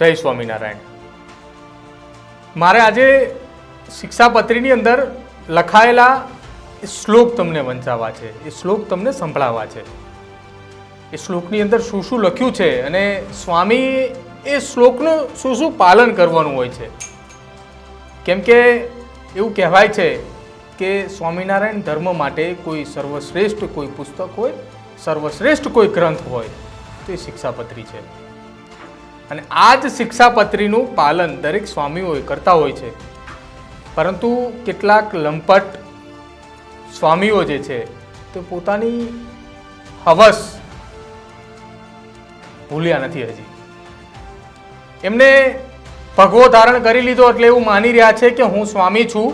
જય સ્વામિનારાયણ. મારે આજે શિક્ષાપત્રીની અંદર લખાયેલા શ્લોક તમને વંચાવવા છે. એ શ્લોક તમને સંભળાવવા છે. એ શ્લોકની અંદર શું શું લખ્યું છે અને સ્વામી એ શ્લોકનું શું શું પાલન કરવાનું હોય છે. કેમ કે એવું કહેવાય છે કે સ્વામિનારાયણ ધર્મ માટે કોઈ સર્વશ્રેષ્ઠ કોઈ પુસ્તક હોય, સર્વશ્રેષ્ઠ કોઈ ગ્રંથ હોય, તો શિક્ષાપત્રી છે. અને આ જ શિક્ષાપત્રીનું પાલન દરેક સ્વામીઓ કરતા હોય છે. પરંતુ કેટલાક લંપટ સ્વામીઓ જે છે, તે પોતાની હવસ ભૂલ્યા નથી હજી. એમને ભગવો ધારણ કરી લીધો એટલે એવું માની રહ્યા છે કે હું સ્વામી છું.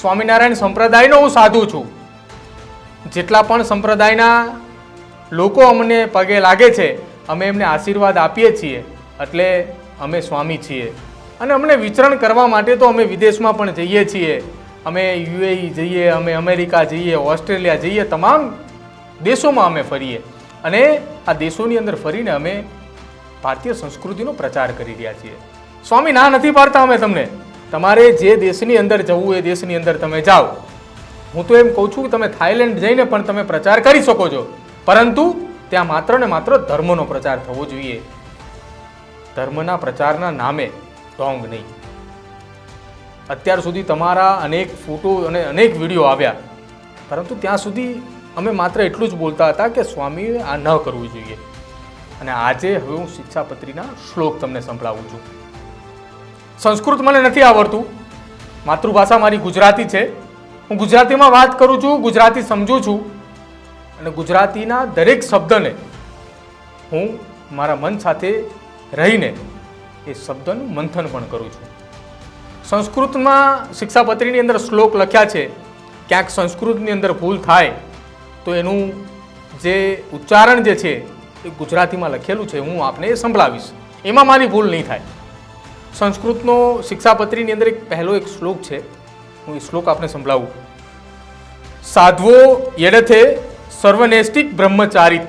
સ્વામિનારાયણ સંપ્રદાયનો હું સાધુ છું. જેટલા પણ સંપ્રદાયના લોકો અમને પગે લાગે છે અમે એમને આશીર્વાદ આપીએ છીએ, એટલે અમે સ્વામી છીએ. અને અમને વિચરણ કરવા માટે તો અમે વિદેશમાં પણ જઈએ છીએ. અમે યુએઈ જઈએ, અમે અમેરિકા જઈએ, ઓસ્ટ્રેલિયા જઈએ, તમામ દેશોમાં અમે ફરીએ. અને આ દેશોની અંદર ફરીને અમે ભારતીય સંસ્કૃતિનો પ્રચાર કરી રહ્યા છીએ. સ્વામી, ના નથી પાડતા અમે તમને. તમારે જે દેશની અંદર જવું એ દેશની અંદર તમે જાઓ. હું તો એમ કહું છું કે તમે થાઈલેન્ડ જઈને પણ તમે પ્રચાર કરી શકો છો. પરંતુ ત્યાં માત્ર ને માત્ર ધર્મનો પ્રચાર થવો જોઈએ. ધર્મના પ્રચારના નામે ઢોંગ નહીં. અત્યાર સુધી તમારા અનેક ફોટો અને અનેક વીડિયો આવ્યા. પરંતુ ત્યાં સુધી અમે માત્ર એટલું જ બોલતા હતા કે સ્વામીએ આ ન કરવું જોઈએ. અને આજે હવે હું શિક્ષાપત્રીના શ્લોક તમને સંભળાવું છું. સંસ્કૃત મને નથી આવડતું. માતૃભાષા મારી ગુજરાતી છે. હું ગુજરાતીમાં વાત કરું છું, ગુજરાતી સમજું છું. અને ગુજરાતીના દરેક શબ્દને હું મારા મન સાથે રહીને એ શબ્દનું મંથન પણ કરું છું. સંસ્કૃતમાં શિક્ષાપત્રીની અંદર શ્લોક લખ્યા છે, ક્યાંક સંસ્કૃતની અંદર ભૂલ થાય, તો એનું જે ઉચ્ચારણ જે છે, એ ગુજરાતીમાં લખેલું છે, હું આપને એ સંભળાવીશ. એમાં મારી ભૂલ નહીં થાય. સંસ્કૃતનો શિક્ષાપત્રીની અંદર એક પહેલો એક શ્લોક છે, હું એ શ્લોક આપને સંભળાવું. સાધવો યડથે સર્વનેષ્ટિક બ્રહ્મચારિત.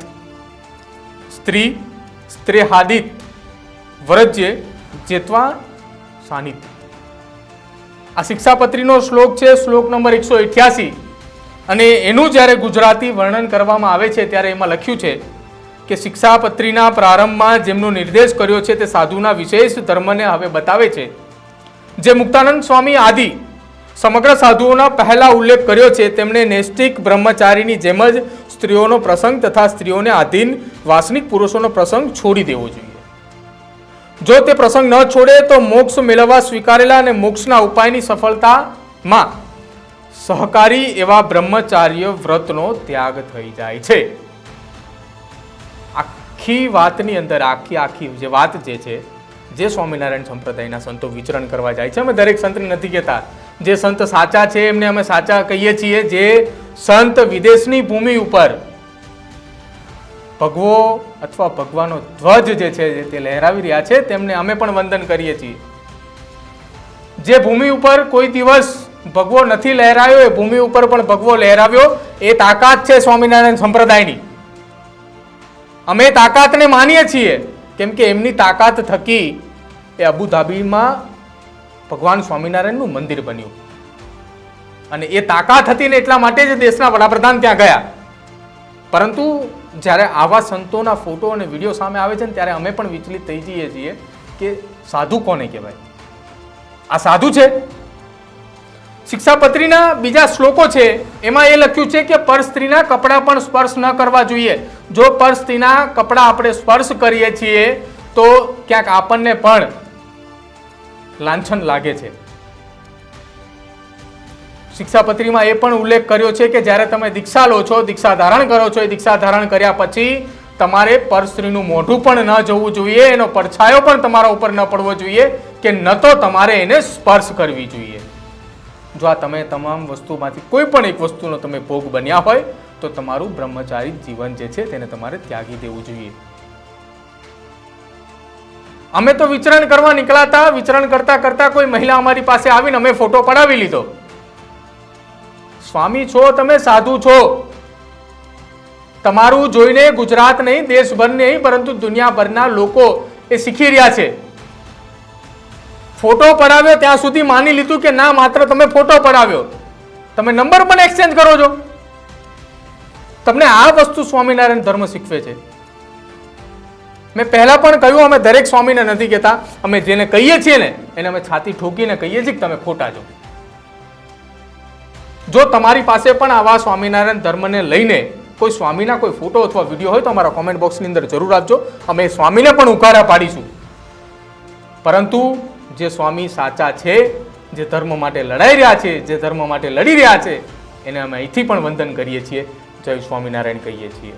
સ્ત્રી, સ્ત્રેહાદિત. વરજ્ય જેત્વા સાનિત આ શિક્ષાપત્રીનો શ્લોક છે, શ્લોક નંબર એકસો અઠ્યાસી. અને એનું જ્યારે ગુજરાતી વર્ણન કરવામાં આવે છે, ત્યારે એમાં લખ્યું છે કે શિક્ષાપત્રીના પ્રારંભમાં જેમનો નિર્દેશ કર્યો છે, તે સાધુના વિશેષ ધર્મને હવે બતાવે છે. જે મુક્તાનંદ સ્વામી આદિ સમગ્ર સાધુઓના પહેલા ઉલ્લેખ કર્યો છે, તેમણે નૈષ્ટિક બ્રહ્મચારીની જેમ જ સ્ત્રીઓનો પ્રસંગ તથા સ્ત્રીઓને આધીન વાસનિક પુરુષોનો પ્રસંગ છોડી દેવો જોઈએ. જો તે પ્રસંગ ન છોડે તો મોક્ષ મેળવવા સ્વીકારેલા અને મોક્ષના ઉપાયની સફળતામાં સહકારી એવા બ્રહ્મચાર્ય વ્રતનો ત્યાગ થઈ જાય છે. આખી વાતની અંદર, આખી આખી જે વાત જે છે, જે સ્વામિનારાયણ સંપ્રદાયના સંતો વિચરણ કરવા જાય છે, અમે દરેક સંતને નથી કહેતા. જે સંત સાચા છે, એમને અમે સાચા કહીએ છીએ. જે સંત વિદેશની ભૂમિ ઉપર ભગવો અથવા ભગવાનો ધ્વજ જે છે તે લહેરાવી રહ્યા છે, તેમને અમે પણ વંદન કરીએ છીએ. જે ભૂમિ ઉપર કોઈ દિવસ ભગવો નથી લહેરાયો, એ ભૂમિ ઉપર પણ ભગવો લહેરાવ્યો. એ તાકાત છે સ્વામિનારાયણ સંપ્રદાયની. અમે તાકાતને માનીએ છીએ. કેમ કે એમની તાકાત થકી એ અબુધાબીમાં ભગવાન સ્વામિનારાયણનું મંદિર બન્યું. અને એ તાકાત હતી ને એટલા માટે જ દેશના વડાપ્રધાન ત્યાં ગયા. પરંતુ જ્યારે આવા સંતોના ફોટો અને વીડિયો સામે આવે છે ને ત્યારે અમે પણ વિચલિત થઈ જઈએ છીએ કે સાધુ કોને કહેવાય? આ સાધુ છે. શિક્ષાપત્રીના બીજા શ્લોકો છે. એમાં એ લખ્યું છે કે પર સ્ત્રીના કપડાં પણ સ્પર્શ ન કરવા જોઈએ. જો પર સ્ત્રીના કપડાં આપણે સ્પર્શ કરીએ છીએ, તો ક્યાંક આપણને પણ લાંછન લાગે છે. શિક્ષાપત્રીમાં એ પણ ઉલ્લેખ કર્યો છે કે જ્યારે તમે દીક્ષા લો છો, દીક્ષા ધારણ કરો છો, એ દીક્ષા ધારણ કર્યા પછી તમારે પરસ્ત્રીનું મોઢું પણ ન જવું જોઈએ, એનો પડછાયો પણ તમારા ઉપર ન પડવો જોઈએ કે ન તો તમારે એને સ્પર્શ કરવી જોઈએ. જો આ તમે તમામ વસ્તુમાંથી કોઈ પણ એક વસ્તુનો તમે ભોગ બન્યા હોય, તો તમારું બ્રહ્મચારી જીવન જે છે, તેને તમારે ત્યાગી દેવું જોઈએ. અમે તો વિચરણ કરવા નીકળાતા, વિચરણ કરતા કરતા કોઈ મહિલા અમારી પાસે આવીને અમે ફોટો પડાવી લીધો. સ્વામી છો, તમે સાધુ છો. તમારું જોઈને ગુજરાત નહીં, દેશભર નહીં, પરંતુ દુનિયાભરના લોકો એ શીખી રહ્યા છે. ફોટો પડાવ્યો, ત્યાં સુધી માની લીધું કે ના, માત્ર તમે ફોટો પડાવ્યો. તમે નંબર પણ એક્સચેન્જ કરો છો. તમને આ વસ્તુ સ્વામિનારાયણ ધર્મ શીખવે છે. મેં પહેલાં પણ કહ્યું, અમે દરેક સ્વામીને નથી કહેતા. અમે જેને કહીએ છીએ ને, એને અમે છાતી ઠોકીને કહીએ છીએ કે તમે ખોટા છો. જો તમારી પાસે પણ આવા સ્વામિનારાયણ ધર્મને લઈને કોઈ સ્વામીના કોઈ ફોટો અથવા વીડિયો હોય તો અમારા કોમેન્ટ બોક્સની અંદર જરૂર આપજો. અમે સ્વામીને પણ ઉકારા પાડીશું. પરંતુ જે સ્વામી સાચા છે, જે ધર્મ માટે લડાઈ રહ્યા છે, જે ધર્મ માટે લડી રહ્યા છે, એને અમે અહીંથી પણ વંદન કરીએ છીએ. જય સ્વામિનારાયણ કહીએ છીએ.